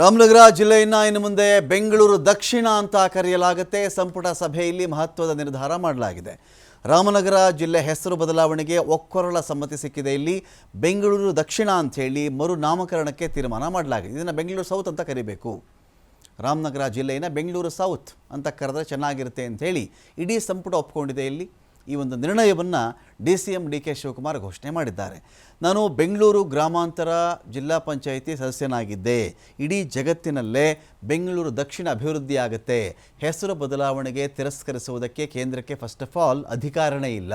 ರಾಮನಗರ ಜಿಲ್ಲೆಯನ್ನ ಇನ್ನು ಮುಂದೆ ಬೆಂಗಳೂರು ದಕ್ಷಿಣ ಅಂತ ಕರೆಯಲಾಗುತ್ತೆ. ಸಂಪುಟ ಸಭೆಯಲ್ಲಿ ಮಹತ್ವದ ನಿರ್ಧಾರ ಮಾಡಲಾಗಿದೆ. ರಾಮನಗರ ಜಿಲ್ಲೆ ಹೆಸರು ಬದಲಾವಣೆಗೆ ಒಕ್ಕೊರಳ ಸಮ್ಮತಿ ಸಿಕ್ಕಿದೆ. ಇಲ್ಲಿ ಬೆಂಗಳೂರು ದಕ್ಷಿಣ ಅಂತ ಹೇಳಿ ಮರು ನಾಮಕರಣಕ್ಕೆ ತೀರ್ಮಾನ ಮಾಡಲಾಗಿದೆ. ಇದನ್ನು ಬೆಂಗಳೂರು ಸೌತ್ ಅಂತ ಕರಿಬೇಕು. ರಾಮನಗರ ಜಿಲ್ಲೆಯನ್ನು ಬೆಂಗಳೂರು ಸೌತ್ ಅಂತ ಕರೆದ್ರೆ ಚೆನ್ನಾಗಿರುತ್ತೆ ಅಂಥೇಳಿ ಇಡೀ ಸಂಪುಟ ಒಪ್ಕೊಂಡಿದೆ ಇಲ್ಲಿ. ಈ ಒಂದು ನಿರ್ಣಯವನ್ನು D C M D K Shivakumar ಘೋಷಣೆ ಮಾಡಿದ್ದಾರೆ. ನಾನು ಬೆಂಗಳೂರು ಗ್ರಾಮಾಂತರ ಜಿಲ್ಲಾ ಪಂಚಾಯಿತಿ ಸದಸ್ಯನಾಗಿದ್ದೆ. ಇಡೀ ಜಗತ್ತಿನಲ್ಲೇ ಬೆಂಗಳೂರು ದಕ್ಷಿಣ ಅಭಿವೃದ್ಧಿ ಆಗುತ್ತೆ ಹೆಸರು ಬದಲಾವಣೆಗೆ ತಿರಸ್ಕರಿಸುವುದಕ್ಕೆ ಕೇಂದ್ರಕ್ಕೆ ಫಸ್ಟ್ ಆಫ್ ಆಲ್ ಅಧಿಕಾರನೇ ಇಲ್ಲ.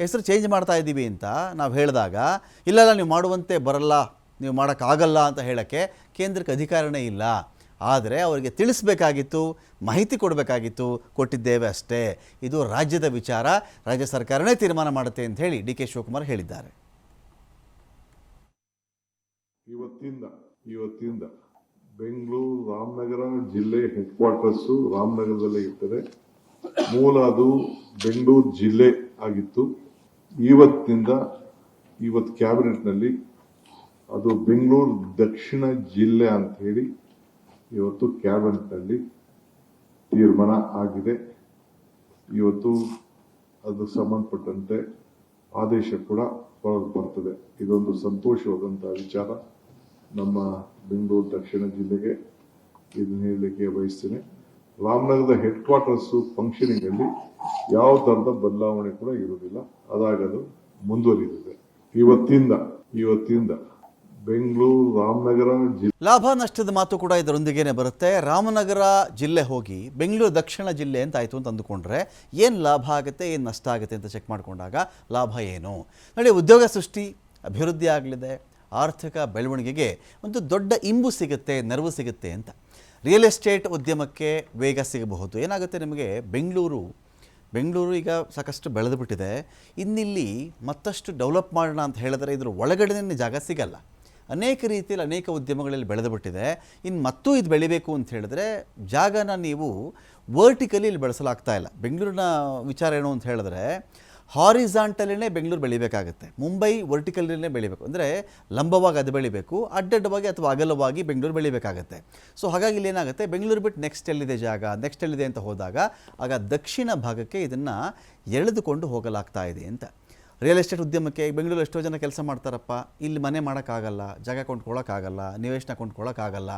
ಹೆಸರು ಚೇಂಜ್ ಮಾಡ್ತಾ ಇದ್ದೀವಿ ಅಂತ ನಾವು ಹೇಳಿದಾಗ, ಇಲ್ಲಲ್ಲ ಇಲ್ಲ ನೀವು ಮಾಡುವಂತೆ ಬರಲ್ಲ, ನೀವು ಮಾಡೋಕ್ಕಾಗಲ್ಲ ಅಂತ ಹೇಳೋಕ್ಕೆ ಕೇಂದ್ರಕ್ಕೆ ಅಧಿಕಾರನೇ ಇಲ್ಲ. ಆದರೆ ಅವರಿಗೆ ತಿಳಿಸಬೇಕಾಗಿತ್ತು, ಮಾಹಿತಿ ಕೊಡಬೇಕಾಗಿತ್ತು, ಕೊಟ್ಟಿದ್ದೇವೆ ಅಷ್ಟೇ. ಇದು ರಾಜ್ಯದ ವಿಚಾರ, ರಾಜ್ಯ ಸರ್ಕಾರನೇ ತೀರ್ಮಾನ ಮಾಡುತ್ತೆ ಅಂತ ಹೇಳಿ ಡಿ ಕೆ ಶಿವಕುಮಾರ್ ಹೇಳಿದ್ದಾರೆ. ಇವತ್ತಿಂದ ಇವತ್ತಿಂದ ಬೆಂಗಳೂರು ರಾಮನಗರ ಜಿಲ್ಲೆ ಹೆಡ್ ಕ್ವಾರ್ಟರ್ಸ್ ರಾಮನಗರದಲ್ಲೇ ಇರ್ತದೆ. ಮೂಲ ಅದು ಬೆಂಗಳೂರು ಜಿಲ್ಲೆ ಆಗಿತ್ತು. ಇವತ್ತಿನಿಂದ ಇವತ್ತು ಕ್ಯಾಬಿನೆಟ್ನಲ್ಲಿ ಅದು ಬೆಂಗಳೂರು ದಕ್ಷಿಣ ಜಿಲ್ಲೆ ಅಂತ ಹೇಳಿ ಇವತ್ತು ಕ್ಯಾಬಿನೆಟ್ನಲ್ಲಿ ತೀರ್ಮಾನ ಆಗಿದೆ. ಇವತ್ತು ಅದು ಸಂಬಂಧಪಟ್ಟಂತೆ ಆದೇಶ ಕೂಡ ಹೊರಗೆ ಬರ್ತದೆ. ಇದೊಂದು ಸಂತೋಷವಾದಂತಹ ವಿಚಾರ. ನಮ್ಮ ಬೆಂಗಳೂರು ದಕ್ಷಿಣ ಜಿಲ್ಲೆಗೆ ಇದನ್ನ ಹೇಳಲಿಕ್ಕೆ ಬಯಸ್ತೇನೆ. ರಾಮನಗರದ ಹೆಡ್ ಕ್ವಾರ್ಟರ್ಸ್ ಫಂಕ್ಷನಿಂಗ್ ಅಲ್ಲಿ ಯಾವ ಥರದ ಬದಲಾವಣೆ ಕೂಡ ಇರುವುದಿಲ್ಲ. ಅದಾಗದು ಮುಂದುವರಿದಿದೆ. ಇವತ್ತಿಂದ ಇವತ್ತಿಂದ ಬೆಂಗಳೂರು, ರಾಮನಗರ ಲಾಭ ನಷ್ಟದ ಮಾತು ಕೂಡ ಇದರೊಂದಿಗೇನೆ ಬರುತ್ತೆ. ರಾಮನಗರ ಜಿಲ್ಲೆ ಹೋಗಿ ಬೆಂಗಳೂರು ದಕ್ಷಿಣ ಜಿಲ್ಲೆ ಅಂತ ಆಯಿತು ಅಂತ ಅಂದುಕೊಂಡ್ರೆ ಏನು ಲಾಭ ಆಗುತ್ತೆ, ಏನು ನಷ್ಟ ಆಗುತ್ತೆ ಅಂತ ಚೆಕ್ ಮಾಡಿಕೊಂಡಾಗ ಲಾಭ ಏನು? ನೋಡಿ, ಉದ್ಯೋಗ ಸೃಷ್ಟಿ, ಅಭಿವೃದ್ಧಿ ಆಗಲಿದೆ. ಆರ್ಥಿಕ ಬೆಳವಣಿಗೆಗೆ ಒಂದು ದೊಡ್ಡ ಇಂಬು ಸಿಗುತ್ತೆ, ನೆರವು ಸಿಗುತ್ತೆ ಅಂತ. ರಿಯಲ್ ಎಸ್ಟೇಟ್ ಉದ್ಯಮಕ್ಕೆ ವೇಗ ಸಿಗಬಹುದು. ಏನಾಗುತ್ತೆ ನಿಮಗೆ? ಬೆಂಗಳೂರು ಬೆಂಗಳೂರು ಈಗ ಸಾಕಷ್ಟು ಬೆಳೆದು ಬಿಟ್ಟಿದೆ. ಇನ್ನಿಲ್ಲಿ ಮತ್ತಷ್ಟು ಡೆವಲಪ್ ಮಾಡೋಣ ಅಂತ ಹೇಳಿದ್ರೆ ಇದ್ರ ಒಳಗಡೆನೇ ಜಾಗ ಸಿಗಲ್ಲ. ಅನೇಕ ರೀತಿಯಲ್ಲಿ ಅನೇಕ ಉದ್ಯಮಗಳಲ್ಲಿ ಬೆಳೆದು ಬಿಟ್ಟಿದೆ ಇನ್ನು ಮತ್ತೂ ಇದು ಬೆಳಿಬೇಕು ಅಂತ ಹೇಳಿದ್ರೆ ಜಾಗನ ನೀವು ವರ್ಟಿಕಲಿ ಇಲ್ಲಿ ಬೆಳೆಸಲಾಗ್ತಾ ಇಲ್ಲ. ಬೆಂಗಳೂರಿನ ವಿಚಾರ ಏನು ಅಂತ ಹೇಳಿದ್ರೆ ಹಾರಿಝಾಂಟಲಿನೇ ಬೆಂಗಳೂರು ಬೆಳಿಬೇಕಾಗುತ್ತೆ. ಮುಂಬೈ ವರ್ಟಿಕಲಿನೇ ಬೆಳಿಬೇಕು. ಅಂದರೆ ಲಂಬವಾಗಿ ಅದು ಬೆಳಿಬೇಕು, ಅಡ್ಡಡ್ಡವಾಗಿ ಅಥವಾ ಅಗಲವಾಗಿ ಬೆಂಗಳೂರು ಬೆಳಿಬೇಕಾಗತ್ತೆ. ಸೊ ಹಾಗಾಗಿ ಇಲ್ಲಿ ಏನಾಗುತ್ತೆ, ಬೆಂಗಳೂರು ಬಿಟ್ಟು ನೆಕ್ಸ್ಟ್ ಎಲ್ಲಿದೆ ಜಾಗ ನೆಕ್ಸ್ಟ್ ಎಲ್ಲಿದೆ ಅಂತ ಹೋದಾಗ ಆಗ ದಕ್ಷಿಣ ಭಾಗಕ್ಕೆ ಇದನ್ನು ಎಳೆದುಕೊಂಡು ಹೋಗಲಾಗ್ತಾ ಇದೆ ಅಂತ. ರಿಯಲ್ ಎಸ್ಟೇಟ್ ಉದ್ಯಮಕ್ಕೆ ಬೆಂಗಳೂರು ಎಷ್ಟೋ ಜನ ಕೆಲಸ ಮಾಡ್ತಾರಪ್ಪ. ಇಲ್ಲಿ ಮನೆ ಮಾಡೋಕ್ಕಾಗಲ್ಲ, ಜಾಗ ಕೊಂಡ್ಕೊಳ್ಳೋಕ್ಕಾಗಲ್ಲ ನಿವೇಶನ ಕೊಂಡ್ಕೊಳ್ಳೋಕ್ಕಾಗಲ್ಲ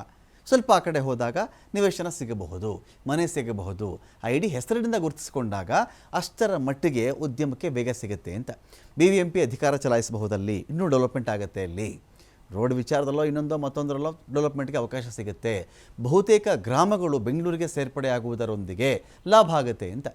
ಸ್ವಲ್ಪ ಆ ಕಡೆ ಹೋದಾಗ ನಿವೇಶನ ಸಿಗಬಹುದು, ಮನೆ ಸಿಗಬಹುದು. ಆ ಇಡೀ ಹೆಸರಿನಿಂದ ಗುರುತಿಸಿಕೊಂಡಾಗ ಅಷ್ಟರ ಮಟ್ಟಿಗೆ ಉದ್ಯಮಕ್ಕೆ ವೇಗ ಸಿಗುತ್ತೆ ಅಂತ. ಬಿ ವಿ ಎಂ ಪಿ ಅಧಿಕಾರ ಚಲಾಯಿಸಬಹುದಲ್ಲಿ. ಇನ್ನೂ ಡೆವಲಪ್ಮೆಂಟ್ ಆಗುತ್ತೆ ಅಲ್ಲಿ. ರೋಡ್ ವಿಚಾರದಲ್ಲೋ ಇನ್ನೊಂದೋ ಮತ್ತೊಂದರಲ್ಲೋ ಡೆವಲಪ್ಮೆಂಟ್ಗೆ ಅವಕಾಶ ಸಿಗುತ್ತೆ. ಬಹುತೇಕ ಗ್ರಾಮಗಳು ಬೆಂಗಳೂರಿಗೆ ಸೇರ್ಪಡೆ ಆಗುವುದರೊಂದಿಗೆ ಲಾಭ ಆಗುತ್ತೆ ಅಂತ.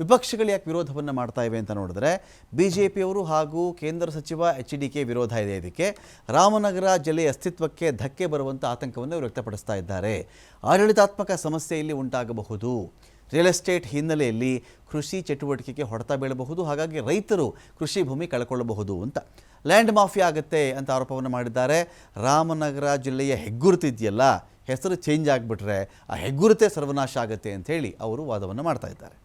ವಿಪಕ್ಷಗಳು ಯಾಕೆ ವಿರೋಧವನ್ನು ಮಾಡ್ತಾ ಇವೆ ಅಂತ ನೋಡಿದ್ರೆ ಬಿ ಜೆ ಪಿಯವರು ಹಾಗೂ ಕೇಂದ್ರ ಸಚಿವ ಎಚ್ ಡಿ ಕೆ ವಿರೋಧ ಇದೆ ಇದಕ್ಕೆ. ರಾಮನಗರ ಜಿಲ್ಲೆಯ ಅಸ್ತಿತ್ವಕ್ಕೆ ಧಕ್ಕೆ ಬರುವಂಥ ಆತಂಕವನ್ನು ವ್ಯಕ್ತಪಡಿಸ್ತಾ ಇದ್ದಾರೆ. ಆಡಳಿತಾತ್ಮಕ ಸಮಸ್ಯೆ ಇಲ್ಲಿ ಉಂಟಾಗಬಹುದು. ರಿಯಲ್ ಎಸ್ಟೇಟ್ ಹಿನ್ನೆಲೆಯಲ್ಲಿ ಕೃಷಿ ಚಟುವಟಿಕೆಗೆ ಹೊಡೆತ ಬೀಳಬಹುದು, ಹಾಗಾಗಿ ರೈತರು ಕೃಷಿ ಭೂಮಿ ಕಳ್ಕೊಳ್ಳಬಹುದು ಅಂತ. ಲ್ಯಾಂಡ್ ಮಾಫಿಯಾ ಆಗುತ್ತೆ ಅಂತ ಆರೋಪವನ್ನು ಮಾಡಿದ್ದಾರೆ. ರಾಮನಗರ ಜಿಲ್ಲೆಯ ಹೆಗ್ಗುರುತಿದೆಯಲ್ಲ, ಹೆಸರು ಚೇಂಜ್ ಆಗಿಬಿಟ್ರೆ ಆ ಹೆಗ್ಗುರುತೆ ಸರ್ವನಾಶ ಆಗುತ್ತೆ ಅಂತ ಹೇಳಿ ಅವರು ವಾದವನ್ನು ಮಾಡ್ತಾ ಇದ್ದಾರೆ.